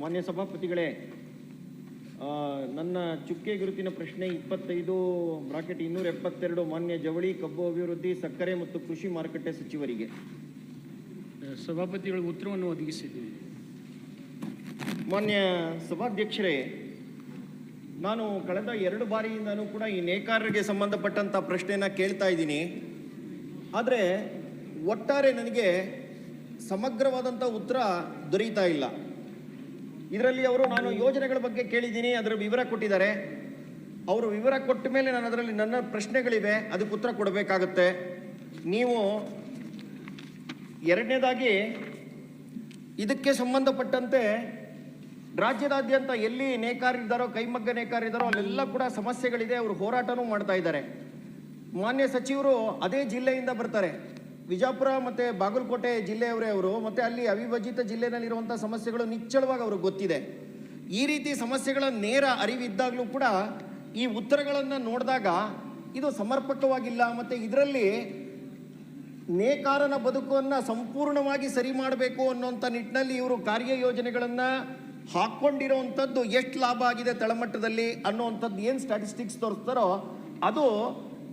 ಮಾನ್ಯ ಸಭಾಪತಿಗಳೇ ನನ್ನ ಚುಕ್ಕೆ ಗುರುತಿನ ಪ್ರಶ್ನೆ ಇಪ್ಪತ್ತೈದು ಬ್ರಾಕೆಟ್ ಇನ್ನೂರ ಎಪ್ಪತ್ತೆರಡು ಮಾನ್ಯ ಜವಳಿ ಕಬ್ಬು ಅಭಿವೃದ್ಧಿ ಸಕ್ಕರೆ ಮತ್ತು ಕೃಷಿ ಮಾರುಕಟ್ಟೆ ಸಚಿವರಿಗೆ. ಸಭಾಪತಿಗಳ ಉತ್ತರವನ್ನು ಒದಗಿಸಿದ್ದೀವಿ. ಮಾನ್ಯ ಸಭಾಧ್ಯಕ್ಷರೇ ನಾನು ಕಳೆದ ಎರಡು ಬಾರಿಯಿಂದನೂ ಕೂಡ ಈ ನೇಕಾರರಿಗೆ ಸಂಬಂಧಪಟ್ಟಂಥ ಪ್ರಶ್ನೆಯನ್ನ ಕೇಳ್ತಾ ಇದ್ದೀನಿ. ಆದರೆ ಒಟ್ಟಾರೆ ನನಗೆ ಸಮಗ್ರವಾದಂಥ ಉತ್ತರ ದೊರೀತಾ ಇಲ್ಲ. ಇದರಲ್ಲಿ ಅವರು ನಾನು ಯೋಜನೆಗಳ ಬಗ್ಗೆ ಕೇಳಿದ್ದೀನಿ, ಅದರ ವಿವರ ಕೊಟ್ಟಿದ್ದಾರೆ. ಅವರು ವಿವರ ಕೊಟ್ಟ ಮೇಲೆ ನಾನು ಅದರಲ್ಲಿ ನನ್ನ ಪ್ರಶ್ನೆಗಳಿವೆ, ಅದಕ್ಕೆ ಉತ್ತರ ಕೊಡಬೇಕಾಗತ್ತೆ. ನೀವು ಎರಡನೇದಾಗಿ ಇದಕ್ಕೆ ಸಂಬಂಧಪಟ್ಟಂತೆ ರಾಜ್ಯದಾದ್ಯಂತ ಎಲ್ಲಿ ನೇಕಾರಿದ್ದಾರೋ ಕೈಮಗ್ಗ ನೇಕಾರಿದ್ದಾರೋ ಅಲ್ಲೆಲ್ಲ ಕೂಡ ಸಮಸ್ಯೆಗಳಿದೆ, ಅವರು ಹೋರಾಟನೂ ಮಾಡ್ತಾ ಇದ್ದಾರೆ. ಮಾನ್ಯ ಸಚಿವರು ಅದೇ ಜಿಲ್ಲೆಯಿಂದ ಬರ್ತಾರೆ. ವಿಜಾಪುರ ಮತ್ತು ಬಾಗಲಕೋಟೆ ಜಿಲ್ಲೆಯವರೇ ಅವರು, ಮತ್ತು ಅಲ್ಲಿ ಅವಿಭಜಿತ ಜಿಲ್ಲೆನಲ್ಲಿರುವಂಥ ಸಮಸ್ಯೆಗಳು ನಿಚ್ಚಳವಾಗಿ ಅವ್ರಿಗೆ ಗೊತ್ತಿದೆ. ಈ ರೀತಿ ಸಮಸ್ಯೆಗಳ ನೇರ ಅರಿವಿದ್ದಾಗಲೂ ಕೂಡ ಈ ಉತ್ತರಗಳನ್ನು ನೋಡಿದಾಗ ಇದು ಸಮರ್ಪಕವಾಗಿಲ್ಲ, ಮತ್ತು ಇದರಲ್ಲಿ ನೇಕಾರನ ಬದುಕನ್ನು ಸಂಪೂರ್ಣವಾಗಿ ಸರಿ ಮಾಡಬೇಕು ಅನ್ನೋಂಥ ನಿಟ್ಟಿನಲ್ಲಿ ಇವರು ಕಾರ್ಯಯೋಜನೆಗಳನ್ನು ಹಾಕ್ಕೊಂಡಿರೋವಂಥದ್ದು ಎಷ್ಟು ಲಾಭ ಆಗಿದೆ ತಳಮಟ್ಟದಲ್ಲಿ ಅನ್ನೋವಂಥದ್ದು ಏನು ಸ್ಟ್ಯಾಟಿಸ್ಟಿಕ್ಸ್ ತೋರಿಸ್ತಾರೋ ಅದು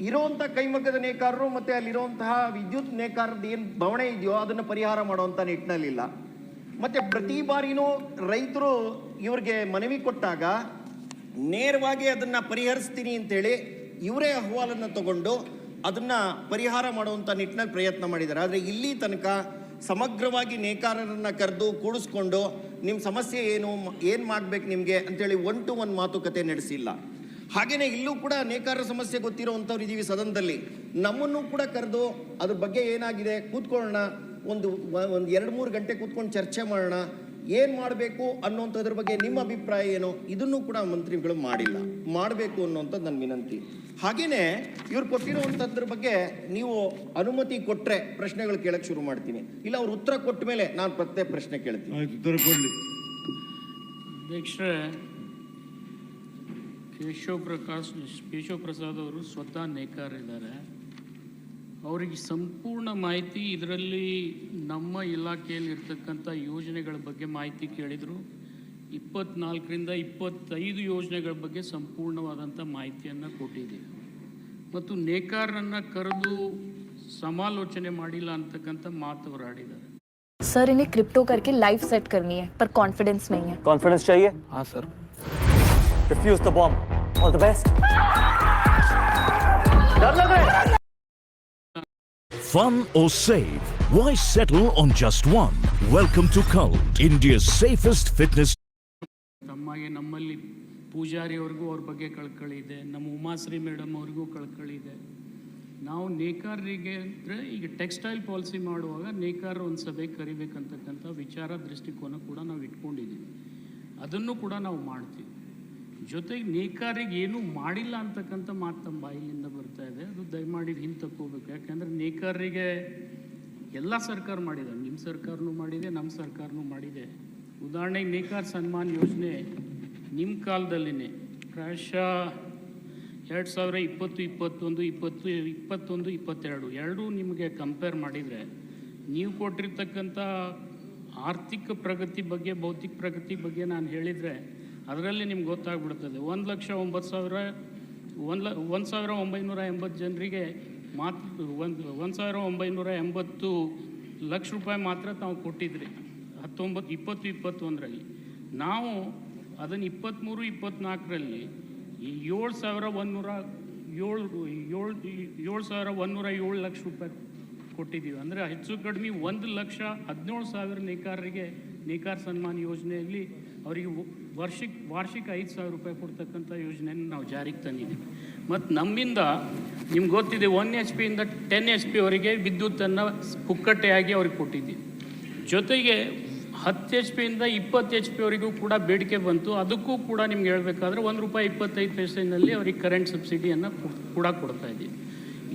ಇರೋವಂಥ ಕೈಮಗ್ಗದ ನೇಕಾರರು ಮತ್ತು ಅಲ್ಲಿರುವಂತಹ ವಿದ್ಯುತ್ ನೇಕಾರದ ಏನು ಬವಣೆ ಇದೆಯೋ ಅದನ್ನು ಪರಿಹಾರ ಮಾಡುವಂಥ ನಿಟ್ಟಿನಲ್ಲಿಲ್ಲ. ಮತ್ತು ಪ್ರತಿ ಬಾರಿನೂ ರೈತರು ಇವ್ರಿಗೆ ಮನವಿ ಕೊಟ್ಟಾಗ ನೇರವಾಗಿ ಅದನ್ನು ಪರಿಹರಿಸ್ತೀನಿ ಅಂತೇಳಿ ಇವರೇ ಅಹವಾಲನ್ನು ತಗೊಂಡು ಅದನ್ನು ಪರಿಹಾರ ಮಾಡುವಂಥ ನಿಟ್ಟಿನಲ್ಲಿ ಪ್ರಯತ್ನ ಮಾಡಿದ್ದಾರೆ. ಆದರೆ ಇಲ್ಲಿ ತನಕ ಸಮಗ್ರವಾಗಿ ನೇಕಾರರನ್ನು ಕರೆದು ಕೂಡಿಸ್ಕೊಂಡು ನಿಮ್ಮ ಸಮಸ್ಯೆ ಏನು ಏನು ಮಾಡ್ಬೇಕು ನಿಮಗೆ ಅಂತೇಳಿ ಒನ್ ಟು ಒನ್ ಮಾತುಕತೆ ನಡೆಸಿಲ್ಲ. ಹಾಗೆಯೇ ಇಲ್ಲೂ ಕೂಡ ನೇಕಾರರ ಸಮಸ್ಯೆ ಗೊತ್ತಿರೋವಂಥವ್ರು ಇದ್ದೀವಿ ಸದನದಲ್ಲಿ. ನಮ್ಮನ್ನು ಕೂಡ ಕರೆದು ಅದ್ರ ಬಗ್ಗೆ ಏನಾಗಿದೆ ಕೂತ್ಕೊಳ್ಳೋಣ ಒಂದು ಒಂದು ಎರಡು ಮೂರು ಗಂಟೆ ಕೂತ್ಕೊಂಡು ಚರ್ಚೆ ಮಾಡೋಣ ಏನು ಮಾಡಬೇಕು ಅನ್ನೋಂಥದ್ರ ಬಗ್ಗೆ ನಿಮ್ಮ ಅಭಿಪ್ರಾಯ ಏನು? ಇದನ್ನು ಕೂಡ ಮಂತ್ರಿಗಳು ಮಾಡಿಲ್ಲ. ಮಾಡಬೇಕು ಅನ್ನೋಂಥದ್ದು ನನ್ನ ವಿನಂತಿ. ಹಾಗೆಯೇ ಇವ್ರು ಕೊಟ್ಟಿರುವಂಥದ್ರ ಬಗ್ಗೆ ನೀವು ಅನುಮತಿ ಕೊಟ್ಟರೆ ಪ್ರಶ್ನೆಗಳು ಕೇಳಕ್ಕೆ ಶುರು ಮಾಡ್ತೀನಿ. ಇಲ್ಲ ಅವ್ರು ಉತ್ತರ ಕೊಟ್ಟ ಮೇಲೆ ನಾನು ಪ್ರತ್ಯೇಕ ಪ್ರಶ್ನೆ ಕೇಳ್ತೀನಿ ಆಯ್ತು ಉತ್ತರ ಕೊಡ್ಲಿ ಅಧ್ಯಕ್ಷರೇ ಕೇಶವ್ ಪ್ರಕಾಶ್ ಕೇಶವ್ ಪ್ರಸಾದ್ ಅವರು ಸ್ವತಃ ನೇಕಾರಿದ್ದಾರೆ ಅವರಿಗೆ ಸಂಪೂರ್ಣ ಮಾಹಿತಿ ಇದರಲ್ಲಿ ನಮ್ಮ ಇಲಾಖೆಯಲ್ಲಿ ಇರ್ತಕ್ಕಂಥ ಯೋಜನೆಗಳ ಬಗ್ಗೆ ಮಾಹಿತಿ ಕೇಳಿದರು ಇಪ್ಪತ್ನಾಲ್ಕರಿಂದ ಇಪ್ಪತ್ತೈದು ಯೋಜನೆಗಳ ಬಗ್ಗೆ ಸಂಪೂರ್ಣವಾದಂಥ ಮಾಹಿತಿಯನ್ನು ಕೊಟ್ಟಿದ್ದೀವಿ ಮತ್ತು ನೇಕಾರರನ್ನು ಕರೆದು ಸಮಾಲೋಚನೆ ಮಾಡಿಲ್ಲ ಅಂತಕ್ಕಂಥ ಮಾತು ಅವರು ಆಡಿದ್ದಾರೆ सर इन्हें क्रिप्टो करके लाइफ सेट करनी है पर कॉन्फिडेंस नहीं है कॉन्फिडेंस चाहिए हाँ sir Refuse the bomb. All the best. Fun or save? Why settle on just one? Welcome to Cult, India's safest fitness. ತಮ್ಮಗೆ ನಮ್ಮಲ್ಲಿ ಪೂಜಾರಿ ಅವ್ರಿಗೂ ಅವ್ರ ಬಗ್ಗೆ ಕಳ್ಕೊಳ್ಳಿದೆ ಇದೆ ನಮ್ಮ ಉಮಾಶ್ರೀ ಮೇಡಮ್ ಅವ್ರಿಗೂ ಕಳ್ಕಳಿ ಇದೆ ನಾವು ನೇಕಾರರಿಗೆ ಅಂದರೆ ಈಗ ಟೆಕ್ಸ್ಟೈಲ್ ಪಾಲಿಸಿ ಮಾಡುವಾಗ ನೇಕಾರ ಒಂದು ಸಭೆ ಕರಿಬೇಕಂತಕ್ಕಂಥ ವಿಚಾರ ದೃಷ್ಟಿಕೋನ ಕೂಡ ನಾವು ಇಟ್ಕೊಂಡಿದ್ದೀವಿ ಅದನ್ನು ಕೂಡ ನಾವು ಮಾಡ್ತೀವಿ ಜೊತೆಗೆ ನೇಕಾರಿಗೆ ಏನೂ ಮಾಡಿಲ್ಲ ಅಂತಕ್ಕಂಥ ಮಾತು ತಮ್ಮ ಬಾಯಿಲಿಂದ ಬರ್ತಾ ಇದೆ. ಅದು ದಯಮಾಡಿ ಹಿಂದೆ ತಕ್ಕೋಬೇಕು. ಯಾಕೆಂದರೆ ನೇಕಾರರಿಗೆ ಎಲ್ಲ ಸರ್ಕಾರ ಮಾಡಿದೆ. ನಿಮ್ಮ ಸರ್ಕಾರನೂ ಮಾಡಿದೆ, ನಮ್ಮ ಸರ್ಕಾರನೂ ಮಾಡಿದೆ. ಉದಾಹರಣೆಗೆ ನೇಕಾರ್ ಸನ್ಮಾನ್ ಯೋಜನೆ ನಿಮ್ಮ ಕಾಲದಲ್ಲಿನೇ ಪ್ರಾಯಶಃ ಎರಡು ಸಾವಿರ ಇಪ್ಪತ್ತು, ಇಪ್ಪತ್ತೊಂದು ಇಪ್ಪತ್ತು, ಇಪ್ಪತ್ತೊಂದು, ಇಪ್ಪತ್ತೆರಡು ಎರಡೂ ನಿಮಗೆ ಕಂಪೇರ್ ಮಾಡಿದರೆ ನೀವು ಕೊಟ್ಟಿರ್ತಕ್ಕಂಥ ಆರ್ಥಿಕ ಪ್ರಗತಿ ಬಗ್ಗೆ, ಭೌತಿಕ ಪ್ರಗತಿ ಬಗ್ಗೆ ನಾನು ಹೇಳಿದರೆ ಅದರಲ್ಲಿ ನಿಮ್ಗೆ ಗೊತ್ತಾಗ್ಬಿಡ್ತದೆ. ಒಂದು ಲಕ್ಷ ಒಂಬತ್ತು ಸಾವಿರ, ಒಂದು ಲ, ಒಂದು ಸಾವಿರ ಒಂಬೈನೂರ ಎಂಬತ್ತು ಜನರಿಗೆ ಮಾತ್ರ ಒಂದು ಒಂದು ಸಾವಿರ ಒಂಬೈನೂರ ಎಂಬತ್ತು ಲಕ್ಷ ರೂಪಾಯಿ ಮಾತ್ರ ತಾವು ಕೊಟ್ಟಿದ್ರಿ. ಹತ್ತೊಂಬತ್ತು ಇಪ್ಪತ್ತು, ಇಪ್ಪತ್ತೊಂದರಲ್ಲಿ. ನಾವು ಅದನ್ನು ಇಪ್ಪತ್ತ್ಮೂರು ಇಪ್ಪತ್ತ್ನಾಲ್ಕರಲ್ಲಿ ಏಳು ಸಾವಿರ ಒಂದುನೂರ ಏಳು ಏಳು ಏಳು ಸಾವಿರ ಒಂದುನೂರ ಏಳು ಲಕ್ಷ ರೂಪಾಯಿ ಕೊಟ್ಟಿದ್ದೀವಿ. ಅಂದರೆ ಹೆಚ್ಚು ಕಡಿಮೆ ಒಂದು ಲಕ್ಷ ಹದಿನೇಳು ಸಾವಿರ ನೇಕಾರರಿಗೆ ನೇಕಾರ ಸನ್ಮಾನ್ ಯೋಜನೆಯಲ್ಲಿ ಅವರಿಗೆ ವಾರ್ಷಿಕ ವಾರ್ಷಿಕ ಐದು ಸಾವಿರ ರೂಪಾಯಿ ಕೊಡ್ತಕ್ಕಂಥ ಯೋಜನೆಯನ್ನು ನಾವು ಜಾರಿಗೆ ತಂದಿದ್ದೀವಿ. ಮತ್ತು ನಮ್ಮಿಂದ ನಿಮ್ಗೆ ಗೊತ್ತಿದೆ ಒನ್ ಎಚ್ ಪಿಯಿಂದ ಟೆನ್ ಎಚ್ ಪಿ ಅವರಿಗೆ ವಿದ್ಯುತ್ತನ್ನು ಪುಕ್ಕಟ್ಟೆಯಾಗಿ ಅವ್ರಿಗೆ ಕೊಟ್ಟಿದ್ದೀವಿ. ಜೊತೆಗೆ ಹತ್ತು ಎಚ್ ಪಿಯಿಂದ ಇಪ್ಪತ್ತು ಎಚ್ ಪಿ ಅವರಿಗೂ ಕೂಡ ಬೇಡಿಕೆ ಬಂತು. ಅದಕ್ಕೂ ಕೂಡ ನಿಮ್ಗೆ ಹೇಳಬೇಕಾದ್ರೆ ಒಂದು ರೂಪಾಯಿ ಇಪ್ಪತ್ತೈದು ಪೈಸೆನಲ್ಲಿ ಅವ್ರಿಗೆ ಕರೆಂಟ್ ಸಬ್ಸಿಡಿಯನ್ನು ಕೂಡ ಕೊಡ್ತಾ ಇದ್ದೀವಿ.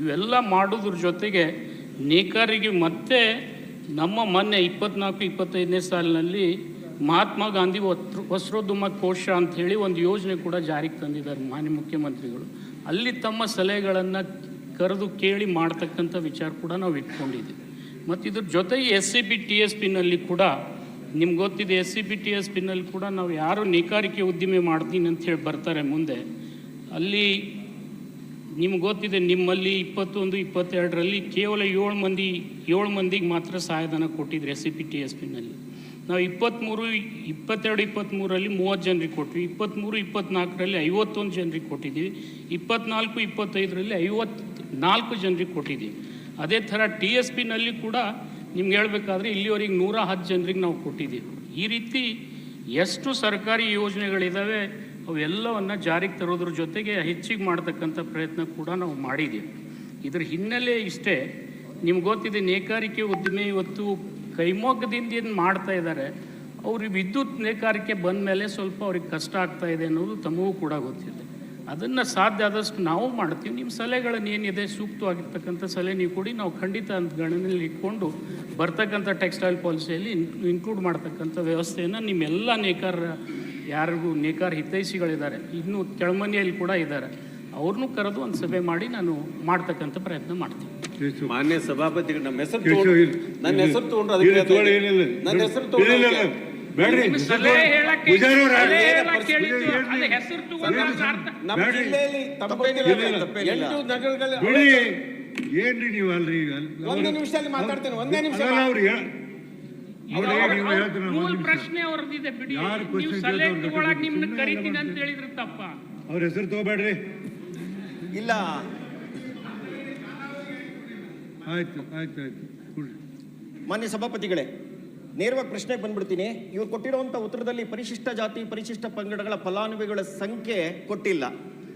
ಇವೆಲ್ಲ ಮಾಡೋದ್ರ ಜೊತೆಗೆ ನೇಕಾರಿಗೆ ಮತ್ತೆ ನಮ್ಮ ಮೊನ್ನೆ ಇಪ್ಪತ್ನಾಲ್ಕು, ಇಪ್ಪತ್ತೈದನೇ ಸಾಲಿನಲ್ಲಿ ಮಹಾತ್ಮ ಗಾಂಧಿ ವಸ್ತ್ರ ವಸ್ತ್ರೋದ್ಯಮ ಕೋಶ ಅಂತ ಹೇಳಿ ಒಂದು ಯೋಜನೆ ಕೂಡ ಜಾರಿಗೆ ತಂದಿದ್ದಾರೆ ಮಾನ್ಯ ಮುಖ್ಯಮಂತ್ರಿಗಳು. ಅಲ್ಲಿ ತಮ್ಮ ಸಲಹೆಗಳನ್ನು ಕರೆದು ಕೇಳಿ ಮಾಡ್ತಕ್ಕಂಥ ವಿಚಾರ ಕೂಡ ನಾವು ಇಟ್ಕೊಂಡಿದ್ದೀವಿ ಮತ್ತು ಇದ್ರ ಜೊತೆಗೆ S C B T S ಪಿನಲ್ಲಿ ಕೂಡ, ನಿಮ್ಗೆ ಗೊತ್ತಿದೆ S C B T S ಪಿನಲ್ಲಿ ಕೂಡ ನಾವು ಯಾರು ನೇಕಾರಿಕೆ ಉದ್ದಿಮೆ ಮಾಡ್ತೀನಿ ಅಂತ ಹೇಳಿ ಬರ್ತಾರೆ ಮುಂದೆ. ಅಲ್ಲಿ ನಿಮ್ಗೆ ಗೊತ್ತಿದೆ, ನಿಮ್ಮಲ್ಲಿ ಇಪ್ಪತ್ತೊಂದು, ಇಪ್ಪತ್ತೆರಡರಲ್ಲಿ ಕೇವಲ ಏಳು ಮಂದಿ, ಏಳು ಮಂದಿಗೆ ಮಾತ್ರ ಸಹಾಯಧನ ಕೊಟ್ಟಿದ್ರು S C P T S ಪಿನಲ್ಲಿ ನಾವು ಇಪ್ಪತ್ತ್ಮೂರು ಇಪ್ಪತ್ತೆರಡು ಇಪ್ಪತ್ತ್ಮೂರಲ್ಲಿ ಮೂವತ್ತು ಜನರಿಗೆ ಕೊಟ್ವಿ. ಇಪ್ಪತ್ತ್ಮೂರು ಇಪ್ಪತ್ತ್ನಾಲ್ಕರಲ್ಲಿ ಐವತ್ತೊಂದು ಜನರಿಗೆ ಕೊಟ್ಟಿದ್ದೀವಿ. ಇಪ್ಪತ್ನಾಲ್ಕು, ಇಪ್ಪತ್ತೈದರಲ್ಲಿ ಐವತ್ತು ನಾಲ್ಕು ಜನರಿಗೆ ಕೊಟ್ಟಿದ್ದೀವಿ. ಅದೇ ಥರ ಟಿ ಎಸ್ ಪಿನಲ್ಲಿ ಕೂಡ ನಿಮ್ಗೆ ಹೇಳಬೇಕಾದ್ರೆ ಇಲ್ಲಿವರೆಗೆ ನೂರ ಹತ್ತು ಜನರಿಗೆ ನಾವು ಕೊಟ್ಟಿದ್ದೀವಿ. ಈ ರೀತಿ ಎಷ್ಟು ಸರ್ಕಾರಿ ಯೋಜನೆಗಳಿದ್ದಾವೆ ಅವೆಲ್ಲವನ್ನು ಜಾರಿಗೆ ತರೋದ್ರ ಜೊತೆಗೆ ಹೆಚ್ಚಿಗೆ ಮಾಡ್ತಕ್ಕಂಥ ಪ್ರಯತ್ನ ಕೂಡ ನಾವು ಮಾಡಿದ್ದೀವಿ ಇದ್ರ ಹಿನ್ನೆಲೆ ಇಷ್ಟೇ ನಿಮ್ಗೆ ಗೊತ್ತಿದೆ, ನೇಕಾರಿಕೆ ಉದ್ದಿಮೆ ಇವತ್ತು ಕೈಮೊಗ್ಗದಿಂದ ಏನು ಮಾಡ್ತಾ ಇದ್ದಾರೆ ಅವ್ರಿಗೆ ವಿದ್ಯುತ್ ನೇಕಾರಿಕೆ ಬಂದ ಮೇಲೆ ಸ್ವಲ್ಪ ಅವ್ರಿಗೆ ಕಷ್ಟ ಆಗ್ತಾ ಇದೆ ಅನ್ನೋದು ತಮಗೂ ಕೂಡ ಗೊತ್ತಿದೆ. ಅದನ್ನು ಸಾಧ್ಯ ಆದಷ್ಟು ನಾವು ಮಾಡ್ತೀವಿ. ನಿಮ್ಮ ಸಲಹೆಗಳನ್ನು ಏನಿದೆ, ಸೂಕ್ತವಾಗಿರ್ತಕ್ಕಂಥ ಸಲಹೆ ನೀವು ಕೊಡಿ, ನಾವು ಖಂಡಿತ ಅಂತ ಗಣನೆಯಲ್ಲಿ ಇಟ್ಕೊಂಡು ಬರ್ತಕ್ಕಂಥ ಟೆಕ್ಸ್ಟೈಲ್ ಪಾಲಿಸಿಯಲ್ಲಿ ಇನ್ಕ್ಲೂಡ್ ಮಾಡ್ತಕ್ಕಂಥ ವ್ಯವಸ್ಥೆಯನ್ನು ನಿಮ್ಮೆಲ್ಲ ನೇಕಾರ ಯಾರಿಗೂ ನೇಕಾರ ಹಿತೈಷಿಗಳಿದ್ದಾರೆ ಇನ್ನೂ ಕೆಳಮನೆಯಲ್ಲಿ ಕೂಡ ಇದ್ದಾರೆ. ಅವ್ರನ್ನೂ ಕರೆದು ಒಂದು ಸಭೆ ಮಾಡಿ ನಾನು ಮಾಡ್ತಕ್ಕಂಥ ಪ್ರಯತ್ನ ಮಾಡ್ತೀನಿ. ಮಾನ್ಯ ಸಭಾಪತಿಗಳು ನಮ್ಮ ಹೆಸರು. ನನ್ನ ಹೆಸರು ತಗೊಂಡ್ರು ಇಲ್ಲ, ಅದಕ್ಕೆ ನನ್ನ ಹೆಸರು ತಗೊಂಡ್ರೆ ಏನ್ರಿ ನೀವು ಅಲ್ರಿ ಅಲ್ಲಿ- ಒಂದು ನಿಮಿಷದಲ್ಲಿ ಮಾತಾಡ್ತೇನೆ, ಒಂದೇ ನಿಮಿಷ ಮೂಲ. ಪ್ರಶ್ನೆ ಅವ್ರದ್ದಿದೆ ಬಿಡಿ. ನೀವು ಸಲಹೆ ತಗೊಳಕ್ ನಿಮ್ನ ಕರಿತೀನಿ ಅಂತ ಹೇಳಿದ್ರು ತಪ್ಪ. ಅವ್ರ ಹೆಸರು ತಗೋಬೇಡ್ರಿ. ಇಲ್ಲ. ಆಯ್ತು ಆಯ್ತು ಆಯ್ತು. ಕೊಡ್ರಿ. ಮಾನ್ಯ ಸಭಾಪತಿಗಳೇ ನೇರವಾಗಿ ಪ್ರಶ್ನೆಗೆ ಬಂದ್ಬಿಡ್ತೀನಿ. ಇವ್ರು ಕೊಟ್ಟಿರುವಂಥ ಉತ್ತರದಲ್ಲಿ ಪರಿಶಿಷ್ಟ ಜಾತಿ ಪರಿಶಿಷ್ಟ ಪಂಗಡಗಳ ಫಲಾನುಭವಿಗಳ ಸಂಖ್ಯೆ ಕೊಟ್ಟಿಲ್ಲ.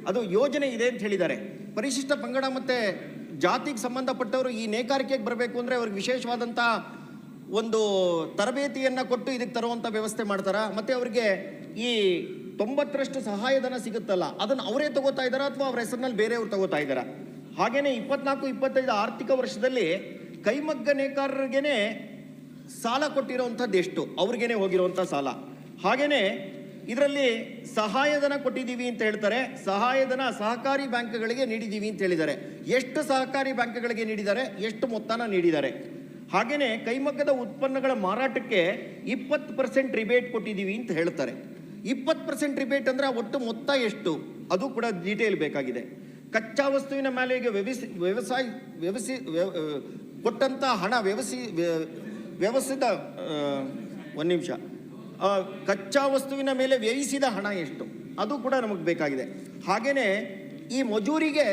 ಅದು ಯೋಜನೆ ಇದೆ ಅಂತ ಹೇಳಿದ್ದಾರೆ. ಪರಿಶಿಷ್ಟ ಪಂಗಡ ಮತ್ತೆ ಜಾತಿಗೆ ಸಂಬಂಧಪಟ್ಟವರು ಈ ನೇಕಾರಿಕೆಗೆ ಬರಬೇಕು ಅಂದ್ರೆ ಅವ್ರಿಗೆ ವಿಶೇಷವಾದಂಥ ಒಂದು ತರಬೇತಿಯನ್ನು ಕೊಟ್ಟು ಇದಕ್ಕೆ ತರುವಂಥ ವ್ಯವಸ್ಥೆ ಮಾಡ್ತಾರಾ? ಮತ್ತೆ ಅವ್ರಿಗೆ ಈ ತೊಂಬತ್ತರಷ್ಟು ಸಹಾಯಧನ ಸಿಗುತ್ತಲ್ಲ, ಅದನ್ನು ಅವರೇ ತಗೋತಾ ಇದ್ದಾರಾ ಅಥವಾ ಅವ್ರ ಹೆಸರಿನಲ್ಲಿ ಬೇರೆಯವ್ರು ತಗೋತಾ ಇದ್ದಾರಾ? ಹಾಗೇನೆ ಇಪ್ಪತ್ನಾಲ್ಕು, ಇಪ್ಪತ್ತೈದು ಆರ್ಥಿಕ ವರ್ಷದಲ್ಲಿ ಕೈಮಗ್ಗ ನೇಕಾರರಿಗೇನೆ ಸಾಲ ಕೊಟ್ಟಿರೋವಂಥದ್ದು ಎಷ್ಟು? ಅವ್ರಿಗೇನೆ ಹೋಗಿರುವಂಥ ಸಾಲ. ಹಾಗೇನೆ ಇದರಲ್ಲಿ ಸಹಾಯಧನ ಕೊಟ್ಟಿದ್ದೀವಿ ಅಂತ ಹೇಳ್ತಾರೆ, ಸಹಾಯಧನ ಸಹಕಾರಿ ಬ್ಯಾಂಕ್ಗಳಿಗೆ ನೀಡಿದ್ದೀವಿ ಅಂತ ಹೇಳಿದ್ದಾರೆ. ಎಷ್ಟು ಸಹಕಾರಿ ಬ್ಯಾಂಕ್ಗಳಿಗೆ ನೀಡಿದ್ದಾರೆ? ಎಷ್ಟು ಮೊತ್ತನ ನೀಡಿದ್ದಾರೆ? ಹಾಗೇನೆ ಕೈಮಗ್ಗದ ಉತ್ಪನ್ನಗಳ ಮಾರಾಟಕ್ಕೆ ಇಪ್ಪತ್ತು ಪರ್ಸೆಂಟ್ ರಿಬೇಟ್ ಕೊಟ್ಟಿದ್ದೀವಿ ಅಂತ ಹೇಳ್ತಾರೆ. ಇಪ್ಪತ್ತು ಪರ್ಸೆಂಟ್ ರಿಬೇಟ್ ಅಂದರೆ ಒಟ್ಟು ಮೊತ್ತ ಎಷ್ಟು? ಅದು ಕೂಡ ಡೀಟೇಲ್ ಬೇಕಾಗಿದೆ. ಕಚ್ಚಾ ವಸ್ತುವಿನ ಮೇಲೆ ಈಗ ವ್ಯವಸಿ, ವ್ಯವಸಾಯ, ವ್ಯವಸಿ ವ್ಯವ ಕೊಟ್ಟಂಥ ಹಣ ವ್ಯವಸಿ ವ್ಯವಸ್ಥಿತ ಒಂದು ನಿಮಿಷ. ಕಚ್ಚಾ ವಸ್ತುವಿನ ಮೇಲೆ ವ್ಯಯಿಸಿದ ಹಣ ಎಷ್ಟು? ಅದು ಕೂಡ ನಮಗೆ ಬೇಕಾಗಿದೆ. ಹಾಗೆಯೇ ಈ ಮಜೂರಿಗೆ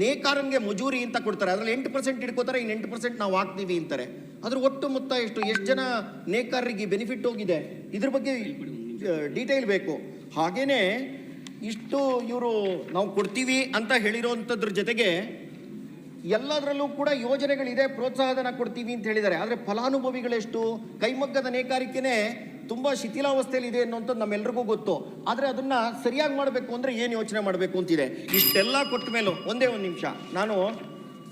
ನೇಕಾರನ್ಗೆ ಮಜೂರಿ ಅಂತ ಕೊಡ್ತಾರೆ. ಅದರಲ್ಲಿ ಎಂಟು ಪರ್ಸೆಂಟ್ ಇಟ್ಕೋತಾರೆ ಇನ್ನು ಎಂಟು ಪರ್ಸೆಂಟ್ ನಾವು ಹಾಕ್ತೀವಿ ಅಂತಾರೆ. ಅದ್ರ ಒಟ್ಟು ಮೊತ್ತ ಎಷ್ಟು? ಎಷ್ಟು ಜನ ನೇಕಾರರಿಗೆ ಬೆನಿಫಿಟ್ ಹೋಗಿದೆ? ಇದ್ರ ಬಗ್ಗೆ ಡೀಟೇಲ್ ಬೇಕು. ಹಾಗೇನೆ ಇಷ್ಟು ಇವರು ನಾವು ಕೊಡ್ತೀವಿ ಅಂತ ಹೇಳಿರೋವಂಥದ್ರ ಜೊತೆಗೆ ಎಲ್ಲದರಲ್ಲೂ ಕೂಡ ಯೋಜನೆಗಳಿದೆ, ಪ್ರೋತ್ಸಾಹಧನ ಕೊಡ್ತೀವಿ ಅಂತ ಹೇಳಿದ್ದಾರೆ. ಆದರೆ ಫಲಾನುಭವಿಗಳೆಷ್ಟು? ಕೈಮಗ್ಗದ ನೇಕಾರಿಕೆನೇ ತುಂಬ ಶಿಥಿಲಾವಸ್ಥೆಯಲ್ಲಿ ಇದೆ ಅನ್ನೋಂಥದ್ದು ನಮ್ಮೆಲ್ಲರಿಗೂ ಗೊತ್ತು. ಆದರೆ ಅದನ್ನ ಸರಿಯಾಗಿ ಮಾಡಬೇಕು ಅಂದರೆ ಏನು ಯೋಚನೆ ಮಾಡಬೇಕು ಅಂತಿದೆ. ಇಷ್ಟೆಲ್ಲ ಕೊಟ್ಟ ಮೇಲೂ ಒಂದೇ ಒಂದು ನಿಮಿಷ. ನಾನು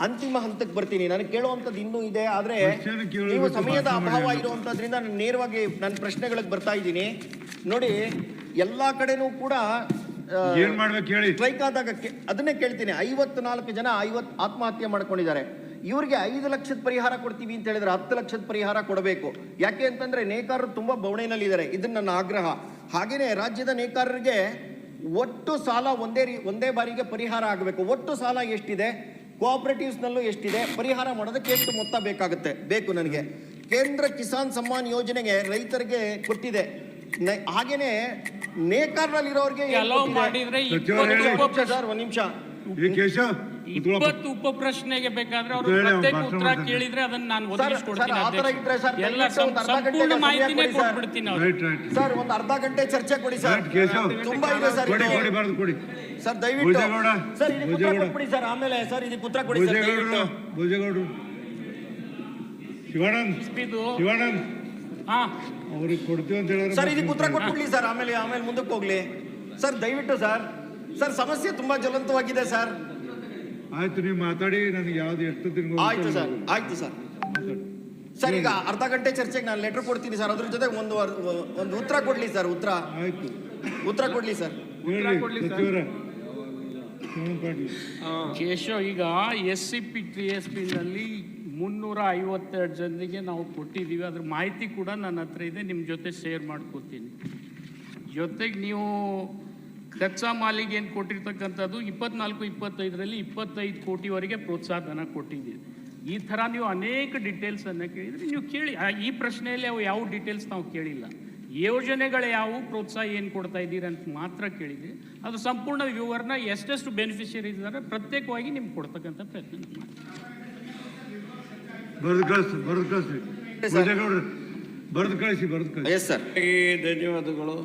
ಅಂತಿಮ ಹಂತಕ್ಕೆ ಬರ್ತೀನಿ. ನನಗೆ ಕೇಳುವಂಥದ್ದು ಇನ್ನೂ ಇದೆ ಆದರೆ ನೀವು ಸಮಯದ ಅಭಾವ. ಇರುವಂಥದ್ರಿಂದ ನಾನು ನೇರವಾಗಿ ನನ್ನ ಪ್ರಶ್ನೆಗಳಿಗೆ ಬರ್ತಾ ಇದ್ದೀನಿ. ನೋಡಿ ಎಲ್ಲ ಕಡೆನೂ ಕೂಡ ಸ್ಟ್ರೈಕ್ ಆದಾಗ ಅದನ್ನೇ ಕೇಳ್ತೀನಿ. ಐವತ್ನಾಲ್ಕು ಜನ ಐವತ್ತು ಆತ್ಮಹತ್ಯೆ ಮಾಡ್ಕೊಂಡಿದ್ದಾರೆ. ಇವ್ರಿಗೆ ಐದು ಲಕ್ಷದ ಪರಿಹಾರ ಕೊಡ್ತೀವಿ ಅಂತ ಹೇಳಿದ್ರೆ ಹತ್ತು ಲಕ್ಷದ ಪರಿಹಾರ ಕೊಡಬೇಕು. ಯಾಕೆ ಅಂತಂದ್ರೆ ನೇಕಾರರು ತುಂಬಾ ಬವಣೆಯಲ್ಲಿದ್ದಾರೆ. ಇದನ್ನ ನನ್ನ ಆಗ್ರಹ. ಹಾಗೇನೆ ರಾಜ್ಯದ ನೇಕಾರರಿಗೆ ಒಟ್ಟು ಸಾಲ ಒಂದೇ ರೀ ಒಂದೇ ಬಾರಿಗೆ ಪರಿಹಾರ ಆಗಬೇಕು. ಒಟ್ಟು ಸಾಲ ಎಷ್ಟಿದೆ? ಕೋಆಪರೇಟಿವ್ಸ್ನಲ್ಲೂ ಎಷ್ಟಿದೆ? ಪರಿಹಾರ ಮಾಡೋದಕ್ಕೆ ಎಷ್ಟು ಮೊತ್ತ ಬೇಕಾಗುತ್ತೆ? ಬೇಕು ನನಗೆ. ಕೇಂದ್ರ ಕಿಸಾನ್ ಸಮ್ಮಾನ್ ಯೋಜನೆಗೆ ರೈತರಿಗೆ ಕೊಟ್ಟಿದೆ. ನ- ಹಾಗೇನೆ ನೇಕಾರರಲ್ಲಿರೋರಿಗೆ ಒಂದ್ ನಿಮಿಷ. ಇಪ್ಪತ್ತು ಉಪ ಪ್ರಶ್ನೆಗೆ ಬೇಕಾದ್ರೆ ಅವರು ಪ್ರತ್ಯೇಕ ಉತ್ತರ ಕೇಳಿದ್ರೆ ಅದನ್ನ ನಾನು ಒದಗಿಸ್ಕೊಡ್ತೀನಿ ಸರ್, ಆ ಥರ ಇದ್ರೆ ಸರ್, ಎಲ್ಲ ದಯವಿಟ್ಟು ಒಂದು ಅರ್ಧ ಗಂಟೆ ಸಂಪೂರ್ಣ ಮಾಹಿತಿನೇ ಸರ್. ಕೊಟ್ಬಿಡ್ತೀನಿ ಅವ್ರಿಗೆ. Right right. ಸರ್ ಒಂದು ಅರ್ಧ ಗಂಟೆ ಚರ್ಚೆ ಕೊಡಿ ಸರ್. ತುಂಬಾ ಇದೆ ಸರ್ ಕೊಡಿ ಕೊಡಿ ಬರೆದು ಕೊಡಿ. ಸರ್ ದಯವಿಟ್ಟು. ಸರ್ ಇದಕ್ಕೆ ಉತ್ತರ ಭುಜಗೌಡ. ಕೊಟ್ಬಿಡಿ ಸರ್. ಆಮೇಲೆ ಸರ್ ಇದಕ್ಕೆ ಉತ್ತರ ಕೊಡಿ ಸರ್ ದಯವಿಟ್ಟು. ಭುಜಗೌಡರು ಶಿವಾನಂದ್. ಶಿವಾನಂದ್. ಹಾ. ಅವ್ರಿಗೆ ಕೊಡ್ತೀವಿ ಅಂತ ಹೇಳಿದ್ರೆ ಸರ್ ಇದಕ್ಕೆ ಉತ್ತರ ಕೊಟ್ಬಿಡ್ಲಿ ಸರ್. ಆಮೇಲೆ ಆಮೇಲೆ ಮುಂದಕ್ಕೆ ಹೋಗ್ಲಿ. ಸರ್ ದಯವಿಟ್ಟು ಸರ್. ಸರ್ ಸಮಸ್ಯೆ ತುಂಬಾ ಜ್ವಲಂತವಾಗಿದೆ ಸರ್. ಆಯ್ತು ನೀವು ಮಾತಾಡಿ ನನಗೆ ಯಾವ್ದು ಎಷ್ಟು ತಿಂಗಳು ಆಯ್ತು ಸರ್ ಆಯ್ತು ಸರ್. ಸರ್ ಈಗ ಅರ್ಧ ಗಂಟೆ ಚರ್ಚೆಗೆ ನಾನು ಲೆಟರ್ ಕೊಡ್ತೀನಿ ಸರ್. ಅದ್ರ ಜೊತೆ ಒಂದು ವರ್- ಒಂದು ಉತ್ತರ ಕೊಡ್ಲಿ ಸರ್ ಉತ್ತರ. ಆಯ್ತು. ಉತ್ತರ ಕೊಡ್ಲಿ ಸರ್. ಕೇಶವ್ ಈಗ S C P T S ಪಿನಲ್ಲಿ ಮುನ್ನೂರ ಐವತ್ತೆರಡು ಜನರಿಗೆ ನಾವು ಕೊಟ್ಟಿದ್ದೀವಿ. ಅದ್ರ ಮಾಹಿತಿ ಕೂಡ ನನ್ನ ಹತ್ರ ಇದೆ. ನಿಮ್ಮ ಜೊತೆ ಶೇರ್ ಮಾಡ್ಕೋತೀನಿ. ಜೊತೆಗೆ ನೀವು ಕಚ್ಚಾ ಮಾಲಿಗೆ ಏನು ಕೊಟ್ಟಿರ್ತಕ್ಕಂಥದ್ದು ಇಪ್ಪತ್ನಾಲ್ಕು ಇಪ್ಪತ್ತೈದರಲ್ಲಿ ಇಪ್ಪತ್ತೈದು ಕೋಟಿವರೆಗೆ ಪ್ರೋತ್ಸಾಹ ಧನ ಕೊಟ್ಟಿದ್ದೀವಿ ಈ ಥರ ನೀವು ಅನೇಕ ಡೀಟೇಲ್ಸನ್ನು ಕೇಳಿದರೆ ನೀವು ಕೇಳಿ. ಆ, ಈ ಪ್ರಶ್ನೆಯಲ್ಲಿ ಅವು ಯಾವ ಡೀಟೇಲ್ಸ್ ನಾವು ಕೇಳಿಲ್ಲ. ಯೋಜನೆಗಳು ಯಾವ ಪ್ರೋತ್ಸಾಹ ಏನು ಕೊಡ್ತಾ ಇದ್ದೀರಿ ಅಂತ ಮಾತ್ರ ಕೇಳಿದೆ. ಅದು ಸಂಪೂರ್ಣ ವ್ಯೂವರ್ನ ಎಷ್ಟೆಷ್ಟು ಬೆನಿಫಿಷಿಯರಿ ಇದ್ದಾರೆ ಪ್ರತ್ಯೇಕವಾಗಿ ನಿಮ್ಗೆ ಕೊಡ್ತಕ್ಕಂಥ ಪ್ರಯತ್ನ ನಾವು ಮಾಡ್ತೀವಿ ಬರೆದು ಕಳಿಸಿ ಬರೆದು ಕಳಿಸಿ. ಭೋಜೇಗೌಡ್ರು ಬರೆದು ಕಳಿಸಿ ಬರೆದು ಕಳಿಸಿ. ಎಸ್ ಸರ್ ಧನ್ಯವಾದಗಳು.